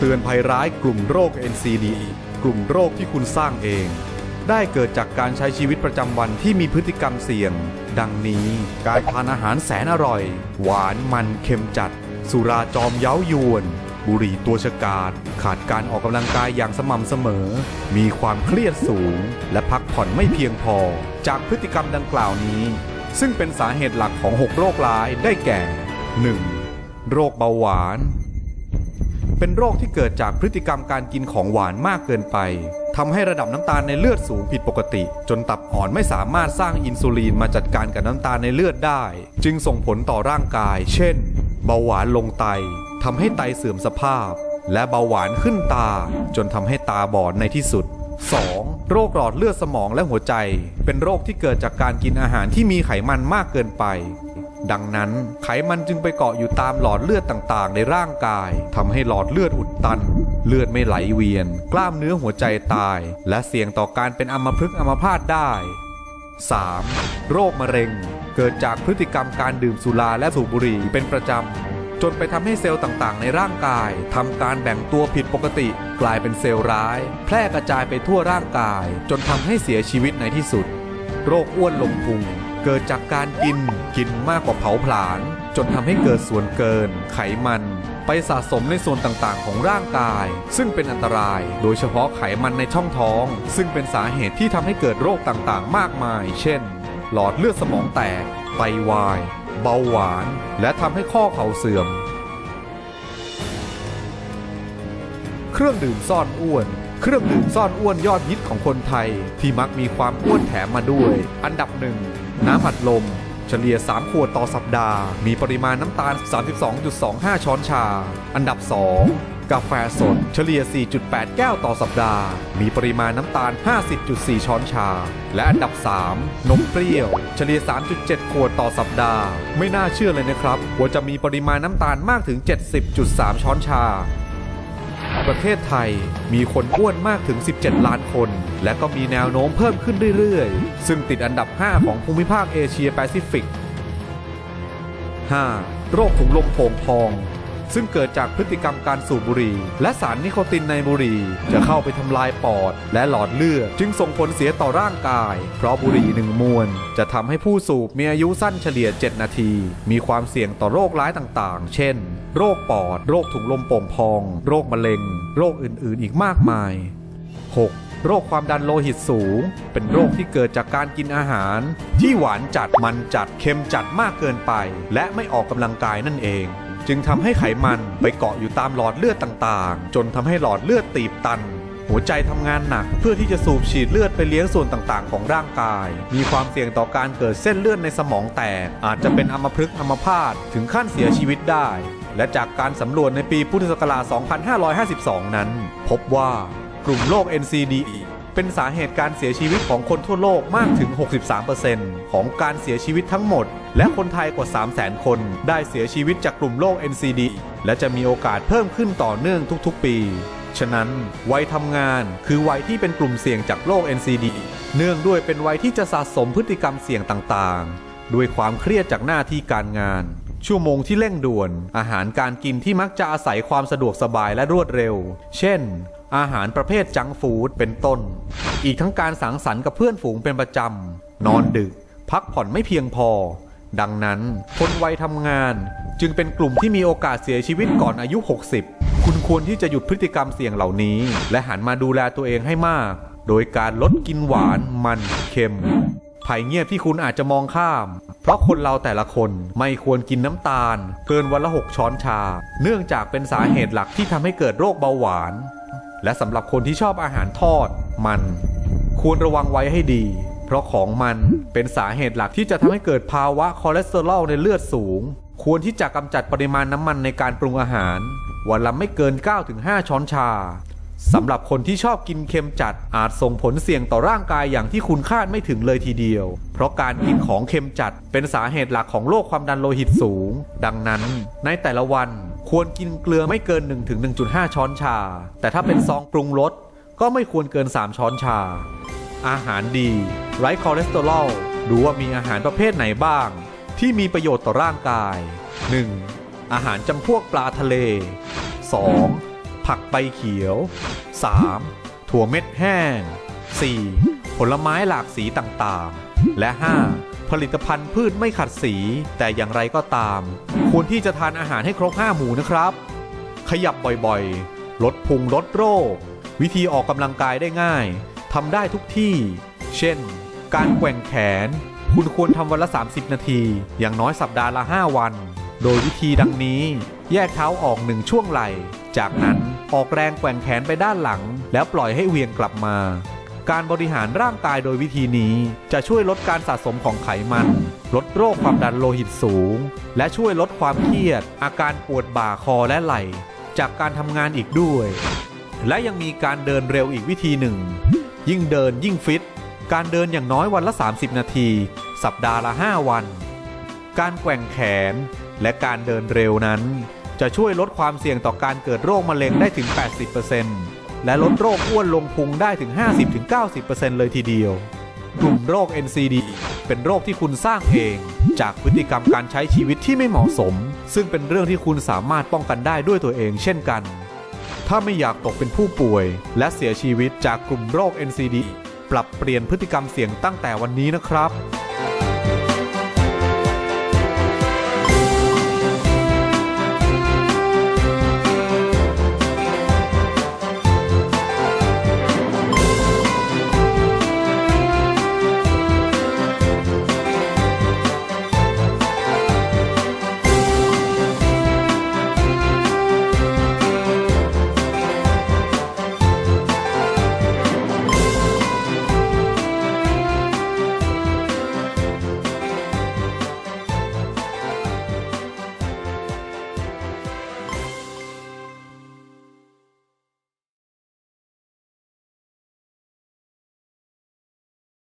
เตือนภัยร้ายกลุ่มโรค NCD กลุ่มโรคที่คุณสร้างเอง ได้เกิดจากการใช้ชีวิตประจำวันที่มีพฤติกรรมเสี่ยง ดังนี้ การทานอาหารแสนอร่อย หวานมันเค็มจัด สุราจอมเย้ายวน บุหรี่ตัวฉกาดขาดการออกกำลังกายอย่างสม่ำเสมอ มีความเครียดสูง และพักผ่อนไม่เพียงพอ จากพฤติกรรมดังกล่าวนี้ ซึ่งเป็นสาเหตุหลักของ 6 โรคร้ายได้แก่ 1. โรคเบาหวาน เป็นโรคที่เกิดจากพฤติกรรมการกินของหวานมากเกินไปทำให้ระดับน้ำตาลในเลือดสูงผิดปกติ จนตับอ่อนไม่สามารถสร้างอินซูลินมาจัดการกับน้ำตาลในเลือดได้ จึงส่งผลต่อร่างกาย เช่น เบาหวานลงไตทำให้ไตเสื่อมสภาพ และเบาหวานขึ้นตา จนทำให้ตาบอดในที่สุด 2. โรคหลอดเลือดสมองและหัวใจ เป็นโรคที่เกิดจากการกินอาหารที่มีไขมันมากเกินไป ดังนั้นไขมันจึงไปเกาะอยู่ตามหลอดเลือดต่างๆ ในร่างกายทำให้หลอดเลือดอุดตัน เลือดไม่ไหลเวียน กล้ามเนื้อหัวใจตาย และเสี่ยงต่อการเป็นอัมพฤกษ์อัมพาตได้ 3. โรคมะเร็ง เกิดจากพฤติกรรมการดื่มสุราและสูบบุหรี่เป็นประจำ จนไปทำให้เซลล์ต่างๆ ในร่างกายทำการแบ่งตัวผิดปกติ กลายเป็นเซลล์ร้าย แพร่กระจายไปทั่วร่างกาย จนทำให้เสียชีวิตในที่สุด โรคอ้วนลงพุง เกิดจากการกินกินมากกว่าเผาผลาญ จนทำให้เกิดส่วนเกิน ไขมัน ไปสะสมในส่วนต่างๆ ของร่างกาย ซึ่งเป็นอันตราย โดยเฉพาะไขมันในช่องท้อง ซึ่งเป็นสาเหตุที่ทำให้เกิดโรคต่างๆ มากมาย เช่น หลอดเลือดสมองแตกไตวาย เบาหวาน และทำให้ข้อเข่าเสื่อม เครื่องดื่มซ่อนอ้วนเครื่องดื่มซ่อนอ้วนยอดฮิตของคนไทย ที่มักมีความอ้วนแถมมาด้วย อันดับหนึ่ง น้ำอัดลม เฉลี่ย 3 ขวดต่อสัปดาห์ มีปริมาณน้ำตาล 32.25 ช้อนชา อันดับ 2 กาแฟสด เฉลี่ย 4.8 แก้วต่อสัปดาห์ มีปริมาณน้ำตาล 50.4 ช้อนชา และอันดับ 3 นมเปรี้ยว เฉลี่ย 3.7 ขวดต่อสัปดาห์ ไม่น่าเชื่อเลยนะครับ ว่าจะมีปริมาณน้ำตาลมากถึง 70.3 ช้อนชา ประเทศไทย มีคนอ้วนมากถึง 17 ล้านคน และก็มีแนวโน้มเพิ่มขึ้นเรื่อยๆ ซึ่งติดอันดับ 5 ของภูมิภาคเอเชียแปซิฟิก 5. โรคถุงลมโป่งพอง ซึ่งเกิดจากพฤติกรรมการสูบบุหรี่ และสารนิโคตินในบุหรี่จะเข้าไปทำลายปอด และหลอดเลือด จึงส่งผลเสียต่อร่างกาย เพราะบุหรี่หนึ่งมวนจะทำให้ผู้สูบมีอายุสั้นเฉลี่ย 7 นาที มีความเสี่ยงต่อโรคร้ายต่างๆ เช่น โรคปอด โรคถุงลมโป่งพอง โรคมะเร็ง โรคอื่นๆ อีกมากมาย 6. โรคความดันโลหิตสูง เป็นโรคที่เกิดจากการกินอาหาร ที่หวานจัดมันจัดเค็มจัดมากเกินไป และไม่ออกกำลังกายนั่นเอง จึงทำให้ไขมันไปเกาะอยู่ตามหลอดเลือดต่างๆ จนทำให้หลอดเลือดตีบตันหัวใจทำงานหนักเพื่อที่จะสูบฉีดเลือดไปเลี้ยงส่วนต่างๆ ของร่างกาย มีความเสี่ยงต่อการเกิดเส้นเลือดในสมองแตก อาจจะเป็นอัมพฤกษ์อัมพาตถึงขั้นเสียชีวิตได้ และจากการสำรวจในปีพุทธศักราช 2552 นั้น พบว่ากลุ่มโรค NCD เป็นสาเหตุการเสียชีวิตของคนทั่วโลกมากถึง 63%ของการเสียชีวิตทั้งหมด และคนไทยกว่า 300,000 คน ได้เสียชีวิตจากกลุ่มโรค NCD และจะมีโอกาสเพิ่มขึ้นต่อเนื่องทุกๆ ปี ฉะนั้น วัยทำงานคือวัยที่เป็นกลุ่มเสี่ยงจากโรค NCD เนื่องด้วยเป็นวัยที่จะสะสมพฤติกรรมเสี่ยงต่างๆ ด้วยความเครียดจากหน้าที่การงาน ชั่วโมงที่เร่งด่วน อาหารการกินที่มักจะอาศัยความสะดวกสบายและรวดเร็ว เช่น อาหารประเภทจังฟูดเป็นต้น อีกทั้งการสังสรรค์กับเพื่อนฝูงเป็นประจำ นอนดึก พักผ่อนไม่เพียงพอ ดังนั้น คนวัยทำงาน จึงเป็นกลุ่มที่มีโอกาสเสียชีวิตก่อนอายุ 60 คุณควรที่จะหยุดพฤติกรรมเสี่ยงเหล่านี้ และหันมาดูแลตัวเองให้มาก โดยการลดกินหวาน มัน เค็ม ภัยเงียบที่คุณอาจจะมองข้าม เพราะคนเราแต่ละคนไม่ควรกินน้ำตาล เกินวันละ 6 ช้อนชา เนื่องจากเป็นสาเหตุหลักที่ทำให้เกิดโรคเบาหวาน และสำหรับคนที่ชอบอาหารทอด มัน ควรระวังไว้ให้ดี เพราะของมันเป็นสาเหตุหลักที่จะทำให้เกิดภาวะคอเลสเตอรอลในเลือดสูง ควรที่จะกำจัดปริมาณน้ำมันในการปรุงอาหารวันละไม่เกิน 9-5 ช้อนชา สำหรับคนที่ชอบกินเค็มจัดอาจส่งผลเสี่ยงต่อร่างกายอย่างที่คุณคาดไม่ถึงเลยทีเดียว เพราะการกินของเค็มจัดเป็นสาเหตุหลักของโรคความดันโลหิตสูง ดังนั้น ในแต่ละวันควรกินเกลือไม่เกิน 1-1.5 ช้อนชา แต่ถ้าเป็นซองปรุงรสก็ไม่ควรเกิน 3 ช้อนชา อาหารดี ไร้คอเลสเตอรอลดูว่ามีอาหารประเภทไหนบ้าง ที่มีประโยชน์ต่อร่างกาย 1. อาหารจำพวกปลาทะเล 2. ผักใบเขียว 3. ถั่วเม็ดแห้ง 4. ผลไม้หลากสีต่างๆ และ 5. ผลิตภัณฑ์พืชไม่ขัดสี แต่อย่างไรก็ตาม ควรที่จะทานอาหารให้ครบ 5 หมู่นะครับ ขยับบ่อยๆ ลดพุงลดโรค วิธีออกกำลังกายได้ง่ายทำได้ทุกที่ เช่น การแกว่งแขน คุณควรทำวันละ 30 นาที อย่างน้อยสัปดาห์ละ 5 วัน โดยวิธีดังนี้ แยกเท้าออกหนึ่งช่วงไหล่ จากนั้นออกแรงแกว่งแขนไปด้านหลัง แล้วปล่อยให้เวียงกลับมา การบริหารร่างกายโดยวิธีนี้จะช่วยลดการสะสมของไขมัน ลดโรคความดันโลหิตสูง และช่วยลดความเครียด อาการปวดบ่าคอและไหล่ จากการทำงานอีกด้วย และยังมีการเดินเร็วอีกวิธีหนึ่ง ยิ่งเดินยิ่งฟิต การเดินอย่างน้อยวันละ 30 นาที สัปดาห์ละ 5 วัน การแกว่งแขนและการเดินเร็วนั้น จะช่วยลดความเสี่ยงต่อการเกิดโรคมะเร็งได้ถึง 80%และลดโรคอ้วนลงพุงได้ถึง 50-90%เลยทีเดียว กลุ่มโรค NCD เป็นโรคที่คุณสร้างเอง จากพฤติกรรมการใช้ชีวิตที่ไม่เหมาะสม ซึ่งเป็นเรื่องที่คุณสามารถป้องกันได้ด้วยตัวเองเช่นกัน ถ้าไม่อยากตกเป็นผู้ป่วย และเสียชีวิตจากกลุ่มโรค NCD ปรับเปลี่ยนพฤติกรรมเสี่ยงตั้งแต่วันนี้นะครับ